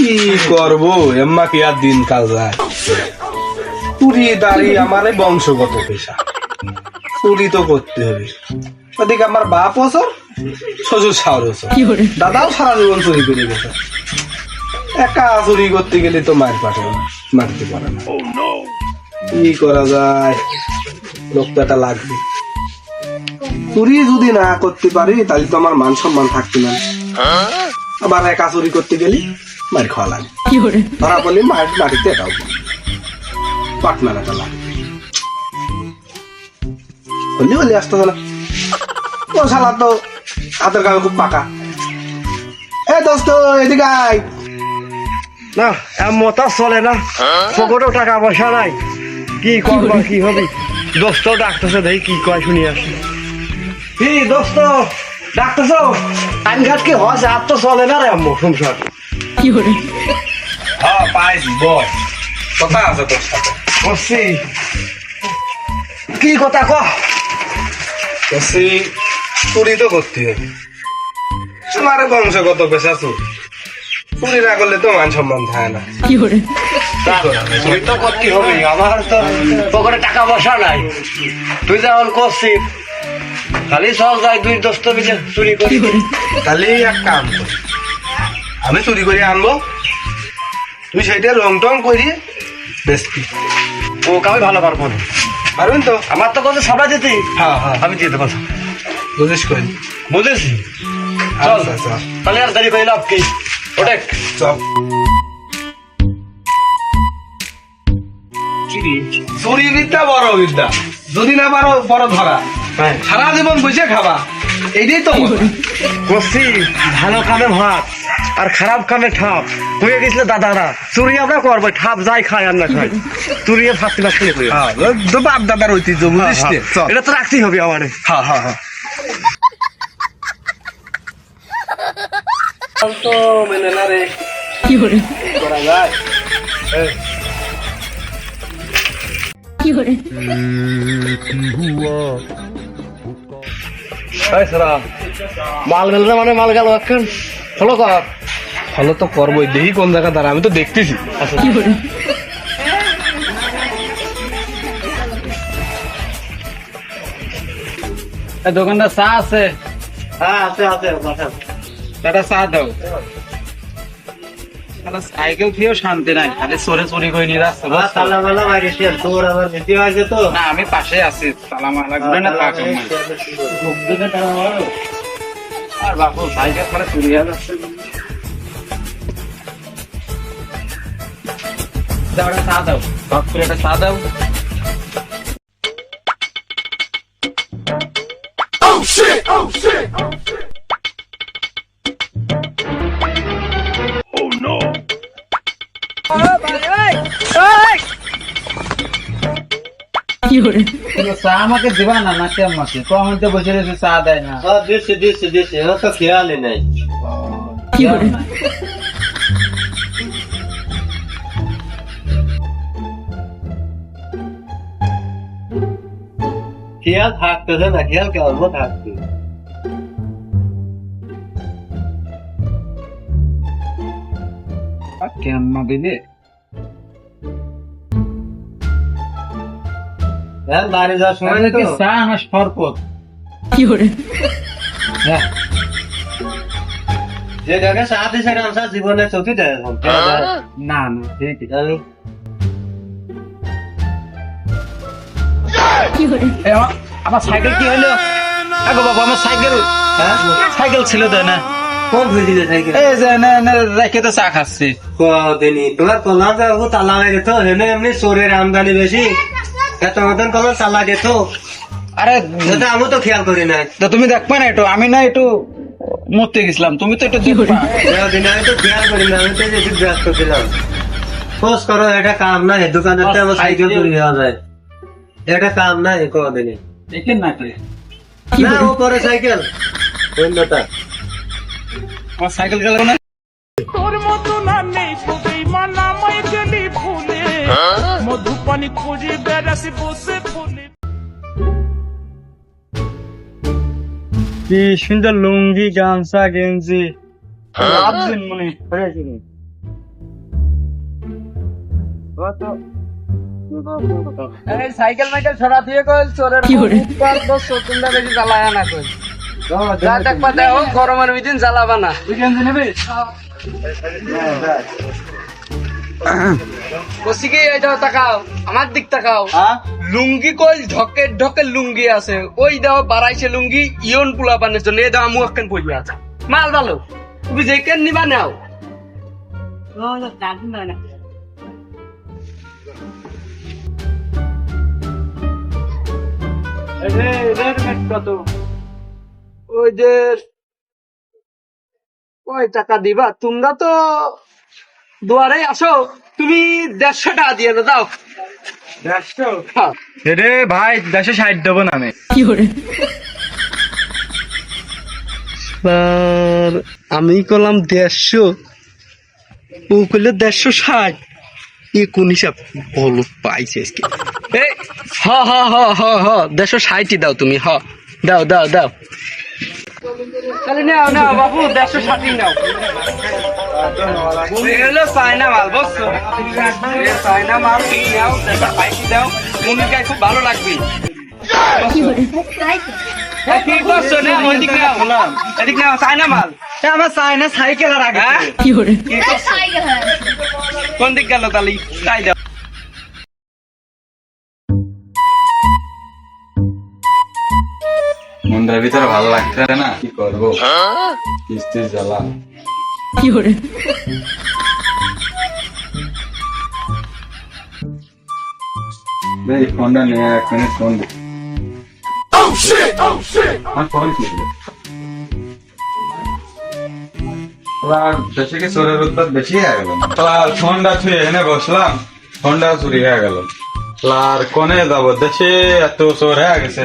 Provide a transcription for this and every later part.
কি করব? এম্মা কি আর দিন কাল যায়। চুরি দাড়ি আমার এই বংশগত পেশা। চুরি তো করতে হবে। ওদিকে আমার বাপ বছর শ্বশুর শাওর বছর দাদাও সারা জীবন চুরি করে গেছে। একা চুরি করতে গেলে তো মার পাঠে মারতে পারে না। কি করা যায়? লোকটা লাগবে। চুরি যদি না করতে পারি তাহলে তো আমার মান সম্মান থাকতে না। আবার একা চুরি করতে গেলে? মার খাওয়া লাগে। ধরা বলি মার মাটিতে এটাও পাটনার একটা লাগে। বললি বলি আসতে না। ও শালা তো হাতের কাছে খুব পাকা। এ দোস্ত এদিকে আয়। না এমন তো চলে না। পকেটেও টাকা পয়সা নাই। কি করব কি হবে? দোস্ত ডাকতেছে দেখি কি কয় শুনি আসি কি দোস্ত ডাকতেছ? আইন ঘাট কি হয়েছে? আর তো চলে না রে আম্মু সংসার। হ্যাঁ পাইছি বল কথা আছে তোর সাথে বসছি কি কথা ক বলছি চুরি তো করতে হবে আমার বংশগত পেশা চুরি চুরি না করলে তো মান সম্মান থাকে না কি করা যায়? তুই তো করতে হবে আমার তো পকেটে টাকা পয়সা নাই তুই যেমন করছিস খালি চল যাই দুই দোস্ত মিলে চুরি করি তাহলে এক কাম কর আমি চুরি করে আনব। তুই সেইটা রং টং করি বেশি। ও আমি ভালো পারব না। পারবেন তো? আমার তো কথা সবাই দিতি হ্যাঁ হ্যাঁ। আমি দিয়ে দেবো। বুঝিস করি বুঝেছি। চল। আচ্ছা। আচ্ছা তাহলে আর দাঁড়িয়ে করে লাভ কি? ওটেক চল। চুরি। বিদ্যা বড় বিদ্যা। যদি না পারো বড় ধরা। হ্যাঁ। সারা জীবন বসে খাবা। এইটাই তো। করছি ভালো কামে ভাত। আর খারাপ কামে ঠাপ। হয়ে গেছিল দাদারা চুরি আমরা করব ঠাপ যাই খাই আর না খাই চুরি ফাঁসি ফাঁসি করে হ্যাঁ তো বাপ দাদার ঐতিহ্য বুঝিস এটা তো রাখতেই হবে আমার। হ্যাঁ হ্যাঁ হ্যাঁ। তো মেনে না রে। করা যায়। মাল গেল না মানে মাল গেল এখন। ফলো কর। ভালো তো করবোই। দেখি কোন জায়গা দাঁড়া আমি তো দেখতেছি। দোকানটা চা আছে? হ্যাঁ আছে আছে একটা চা দাও। সাইকেল খেয়েও শান্তি নাই। খালি চোরে করে নিয়ে যাচ্ছে তো? না আমি পাশে আছি। তালা ঘুরে না থাক আর বাপু সাইকেল মানে চুরি হয়ে যাচ্ছে। দাও একটা চা দাও। ভাগ করে একটা চা দাও। কিন্তু চা আমাকে দিবা না নাকি আমাকে কখন তো বসে রয়েছে চা দেয় না। দিচ্ছে দিচ্ছে দিচ্ছে তো খেয়ালই নাই। খেয়াল থাকতেছে না খেয়াল কেমন থাকতে কেন দিলে হ্যাঁ যাওয়ার সময় তাহলে চা না হ্যাঁ যে জায়গায় সাথে সেটা জীবনে চৌকি দেয় না না ঠিক আছে। আমার- সাইকেল কি হলো? আগো বাবা আমার সাইকেল হ্যাঁ? সাইকেল ছিল তো না? কোন খুঁজিলে সাইকেল? এই যে না না রেখে তো চা খাচ্ছি। কদিনই। তোমার কলাম যাব তালা লাগে তো হেনে এমনি চোরের আমদানি বেশি। এত মতন কলাম তালা গেত আরে সেটা আমি তো খেয়াল করি না তো তুমি দেখবে না একটু আমি না একটু মরতে গেছিলাম তুমি তো একটু দেখবা। আমি তো খেয়াল করি না আমি তো বেশি ব্যস্ত ছিলাম। খোঁজ করো এটা কাম না আমার সাইকেল চুরি হওয়া যায়। এটা কাম না কদিনে দেখেন না কি? না ও পরে সাইকেল। অন্যটা আমার সাইকেল গেল না তোর মতো না নেই তোদের মানা মাই গেলি ফুলে মধু পানি খুঁজে বসে ফুলে। কি সুন্দর লুঙ্গি গামছা গেঞ্জি। দিন মনে হয়েছিল সাইকেল মাইকেল ছড়া দিয়ে কইল চোরের তোমরা বেশি জ্বালায় না কইল। যা দেখবা দেখো গরমের ভিতর জ্বালাবা না। তুই কেন নেবে? কসিকে এই তাকাও আমার দিক তাকাও। লুঙ্গি কই ঢকে ঢকে লুঙ্গি আছে। ওই দাও বাড়াইছে লুঙ্গি ইয়ন পুলা বানের জন্য এই দাও আমু একখান পড়বে আছে। মাল ভালো তুমি যে কেন নিবা নাও। ওই যে কয় টাকা দিবা তোমরা তো দুয়ারে আসো তুমি দেড়শো টাকা দিয়ে দাও দেড়শো হ্যাঁ রে ভাই দেশে ষাট দেবো না আমি। আর আমি করলাম দেড়শো ও করলে দেড়শো ষাট। এ কোন হিসাব বলো পাইছে আজকে? হ হ হ হ হ দেড়শো ষাটই দাও তুমি হ। দাও দাও দাও। তাহলে নাও নাও বাবু দেড়শো ষাটই নাও। এগুলো চায়না মাল বুঝছ? চায়না মাল তুমি নাও দেড়শো ষাটই দাও। মুনিকায় খুব ভালো লাগবে। কি করছ না ওইদিক নাও। এদিক নাও চায়না মাল আমার চাই না সাইকেল আর আগে কি কোন দিক গেল তালি? তাই দাও। মনটার ভিতরে ভালো লাগছে না? কি করব? কিস্তির জ্বালা। কি এই ফোনটা নিয়ে এক মিনিট ফোন দে। আমার ফোন কি? বেশি কি চোরের উৎপাদ বেশি হয়ে গেল? আর ফোনটা ছুঁয়ে এনে বসলাম। ফোনটা চুরি হয়ে গেল। আর কোনে যাব দেশে এত চোর হয়ে গেছে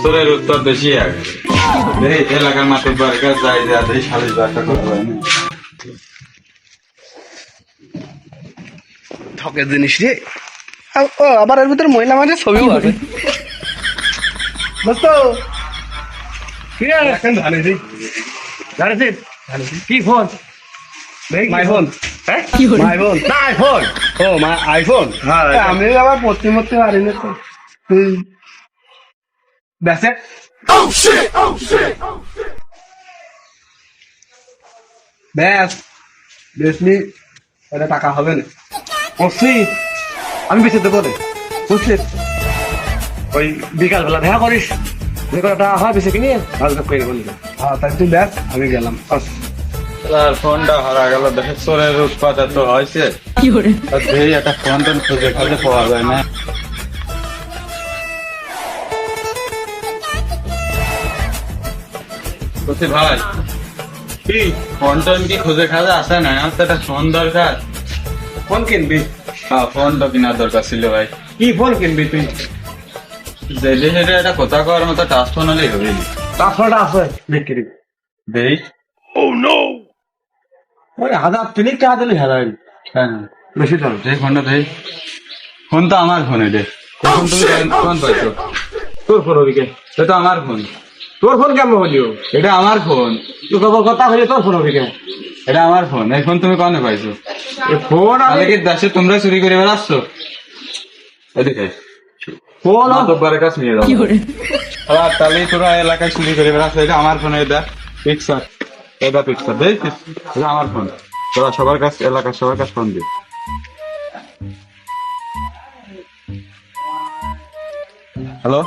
চোরের উৎপাদ বেশি হয়ে গেছে এলাকার মাঠে বারকার যাই যা সালিশ বার্তা করতে হয় না ঠকের জিনিস রে ও আবার এর ভিতরে মহিলা মাঝে ছবিও আছে দোস্ত কি রে এখন জানিস জানিস কি ফোন মাই ফোন হ্যাঁ? না আইফোন ও মাই আইফোন হ্যাঁ আমি আবার পড়তে মরতে পারি না তো। তুই বেসে ব্যাস। বেশনি এটা টাকা হবে না। বসছি আমি বেঁচে দেবো রে বুঝলি ওই বিকাল বেলা দেখা করিস। যে করে টাকা হয় বেশি কিনে ভালো করে হ্যাঁ তাই তুই ব্যাস। আমি গেলাম। আর ফোনটা হারা গেল। দেখে চোরের উৎপাদ এত হয়েছে। একটা ফোন টোন খুঁজে খুঁজে পাওয়া যায় না। ভাই কি ফোন টোন কি খুঁজে খাজে আসে না? আমার তো একটা ফোন দরকার। ফোন কিনবি? হ্যাঁ ফোন তো কেনার দরকার ছিল ভাই। কি ফোন কিনবি তুই? যেটা সেটা একটা কথা করার মতো টাচ ফোন হলেই হবে পাঁচশোটা আছে বিক্রি। দেই। ওই হাজার তিনিক টাকা দিলি হাজার হ্যাঁ। বেশি দাম দেই ফোনটা দেই ফোন তো আমার ফোন এটা ফোন তুমি ফোন পাইছো। তোর ফোন ওদিকে। এটা আমার ফোন। তোর ফোন কেমন হলিও এটা আমার ফোন। তুই কত কথা হলে তোর ফোন ওদিকে। এটা আমার ফোন। এই ফোন তুমি কনে পাইছো? ফোন তাহলে কি দেশে তোমরা চুরি করে বেড়াচ্ছ? এদিকে। ফোন মাতব্বরের কাছে নিয়ে যাও। আর তাহলে তোরা এলাকায় চুরি করে বেড়াচ্ছ। এটা আমার ফোন এটা পিক্সার এটা পিকচার দেখছিস? এটা আমার ফোন তোরা সবার কাছে, এলাকার সবার কাছে ফোন দিস। হ্যালো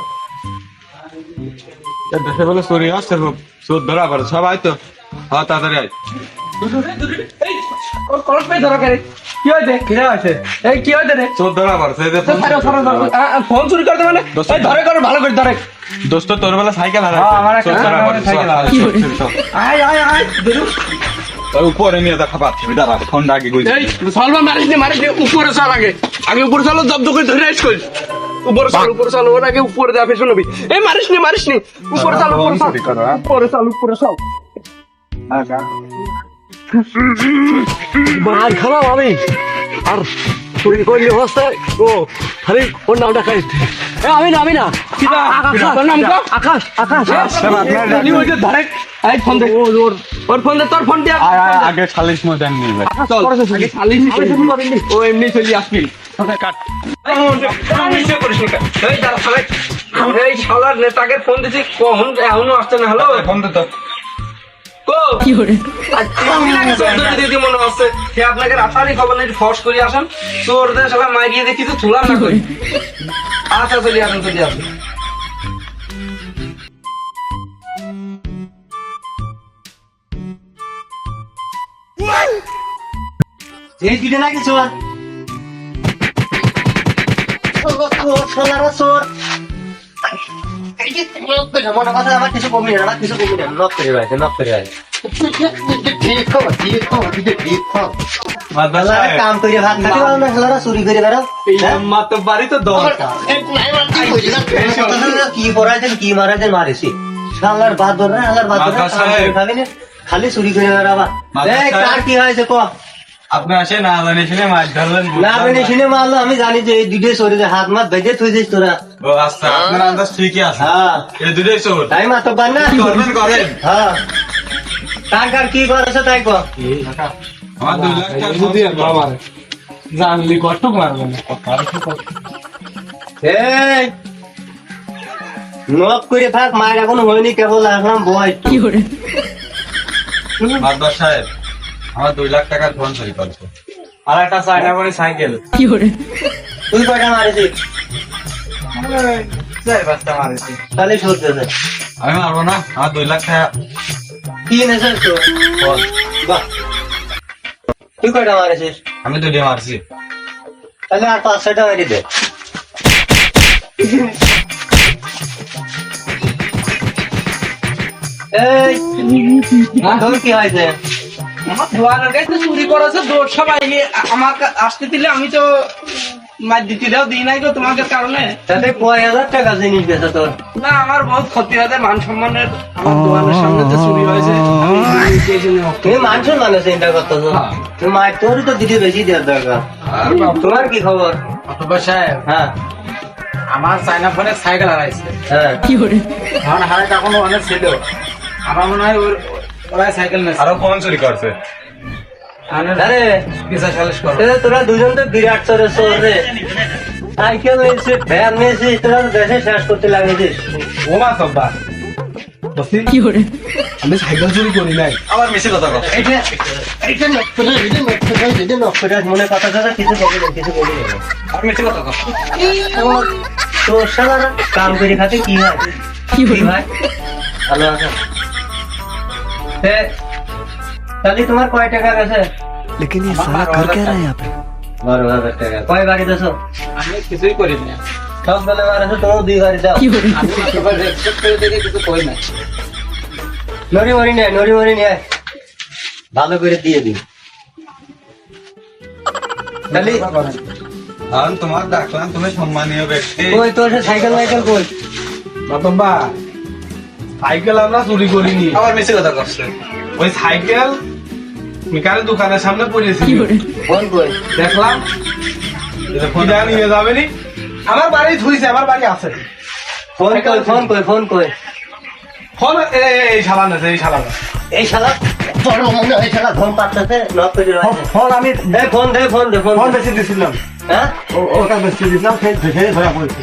দেশে বলে চুরি আসছে খুব চোর ধরা পড়ে। সবাই তো হ্যাঁ তাড়াতাড়ি আয়। কলস পে ধরো করে কি হয়েছে? কিরা আছে এই কি হয়েছে রে? চোর ধরা পড়ছে যে ফোন ফোন চুরি করতে মানে দোস্ত- এই ধরে করে ভালো করে ধরে। দোস্ত তোর বেলা সাইকেল হারা আমার একটা সাইকেল হারাইছে। আয় আয় আয়। ধরু। উপরে নিয়ে দেখা পাচ্ছি দাঁড়া ফোনটা আগে মারিস নি মারিস উপরে চল আগে। আগে উপরে চলো জব্দ করে ধরে আইস কই? উপরে চল উপরে চল ওর আগে উপরে যা পেছন এই মারিস নি মারিস নি। উপরে চল উপরে চল। উপরে চল উপরে চল। মার খারাপ আমি। আর তুই করলি হস্তে ও খালি ওর নামটা খাই আমি না আমি না। আকাশ তোর নাম কো? আকাশ আকাশ। জানি ওই যে ধরে এই ফোন দে। ওর ফোন দে তোর ফোন দে। আগে ও এমনি চলি আসবি। এই শালার নেতাকে ফোন দিছি কখন এখনও আসছে না হ্যালো? ফোন দে দিদি মনে হচ্ছে আপনাকে রাতারি খবর নেই ফর্স করে আসেন। চোরদের সবাই মারিয়ে দিয়ে কিছু তুলাম না করি আচ্ছা চলি আসেন চলি আসেন। এই দিকে নাকি চোর? সোনারা চোর। কমি করে ভাত খাতে পারো না চুরি করে বেড়াও হ্যাঁ? মাত্র বাড়ি তো দরকার কি পড়াইছেন কি মারাইছেন মারেছি শালার বাদ ধর শালার বাদ ধর খালি চুরি করে বেড়াবা কার কি হয়েছে ক আপনি আসে না জানি শুনে মাছ ধরলেন না বেনে শুনে মারলো আমি জানি যে এই দুটো শরীরে হাত মাত বেঁধে থুই দিস তোরা। ও আচ্ছা আপনার আন্দাজ ঠিকই আছে। হ্যাঁ। এই দুটোই চোর। তাই মাতো পার না। করবেন করেন। হ্যাঁ। কার কার কি করেছে তাই কো আমার দুই লাখ টাকা যদি আমার জানলি কত মারবে? না এই নক করে থাক মায়ের এখনও হয়নি কেবল এখন বয়। মাদ্রাস সাহেব আমার দুই লাখ টাকার ফোন চুরি করছে। আর একটা চাইনা করে সাইকেল। তুই কয়টা মারেছিস চার পাঁচটা মারেছি তাহলে আমি মারবো না আমার দুই লাখ টাকা। কি এনেছে? তো বাহ। তুই কয়টা মারেছিস আমি দুটো মারছি। তাহলে আর পাঁচ ছয়টা মেরে দে। এই তোর কি হয়েছে? আমার কাছে চুরি করেছে দৌড় সবাই আমার আসতে দিলে আমি তো মার দিতে দাও দিই নাই গো তোমাদের কারণে। তাতে কয় হাজার টাকা জিনিস বেছে তোর? না আমার বহুত ক্ষতি হয়েছে মান সম্মানের আমার দোয়ানের সামনে যে চুরি হয়েছে আমি সেই জন্য রক্ত- তুমি মানুষের চিন্তা করতেছো? তুমি মায়ের তোরই তো দিদি বেশি দেওয়ার দরকার। তোমার কি খবর? সাহেব হ্যাঁ। আমার চাইনা ফোনে সাইকেল হারাইছে। হ্যাঁ। আমার হারাই তখন অনেক ছিল। আমার মনে হয় ওর ওরাই সাইকেল নেছে। আরও ফোন চুরি করছে। আরে বিচার সালিশ করো। এ তোরা দুজন তো বিরাট চোরে চোর রে। সাইকেল নিয়েছিস ভ্যান নিয়েছিস তোরা দেশে শেষ করতে লাগিয়েছিস। ও মা তো কি করে আমি সাইকেল চুরি করি নাই। আবার মিশে কথা কথা এইটা এইটা নকশা এইটা নকশা এইটা নকশা মনে কথা কথা কিছু বলি না কিছু বলি না আর মিশে কথা কথা তোর সারা কাম করে খাতে কি হয়? কি হয় ভালো আছে? তাহলে তোমার কয় টাকা গেছে लेकिन ये साला कर क्या रहा है यहाँ पे বারো হাজার টাকা কয় গাড়ি দেছো আমি কিছুই করি না সব বেলা মারেছো তোমার দুই গাড়ি দাও আমি একেবারে রেসপেক্ট করে দেখে কিছু করি না নড়ি মরি নেয় নড়ি মরি নেয় ভালো করে দিয়ে দিন তাহলে আমি তোমার ডাকলাম তুমি সম্মানীয় ব্যক্তি ওই তোর সে সাইকেল মাইকেল কই মাতব্বা সাইকেল আমরা চুরি করিনি। আবার মিশে কথা করছে ওই সাইকেল মিকারের দোকানের সামনে পড়েছি। দেখলাম। ফোনটা নিয়ে যাবে নি আমার বাড়ি ধুইছে আমার বাড়ি আছে। ফোন কই ফোন কই ফোন কই? ফোন এই শালা নেছে এই শালা এই শালা? বড় মনে হয় শালা ঘুম পাচ্ছে নক করে ফোন আমি ফোন দে ফোন দে ফোন ফোন বেশি দিছিলাম। হ্যাঁ? ওটা বেশি দিছিলাম সেই দেখে ধরা পড়েছে।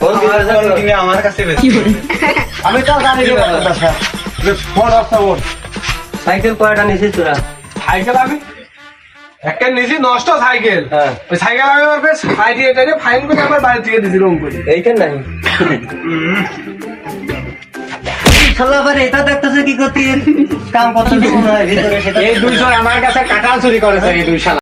ফোন দিবার আমার কাছে বেশি। আমি তো জানি ফোন আসতে ওর সাইকেল কয়টা নিছিস তোরা? সাইকেল আমি? একটা নিছি নষ্ট সাইকেল। হ্যাঁ। ওই সাইকেল আমি আমার সাইড এটা ফাইন করে আমার বাড়ি থেকে দিছি রং করে। এইটা নাই? শালা এটা দেখতেছে কি করতে কাম এই দুইজন আমার কাছে কাঁঠাল চুরি করেছে এই দুই শালা।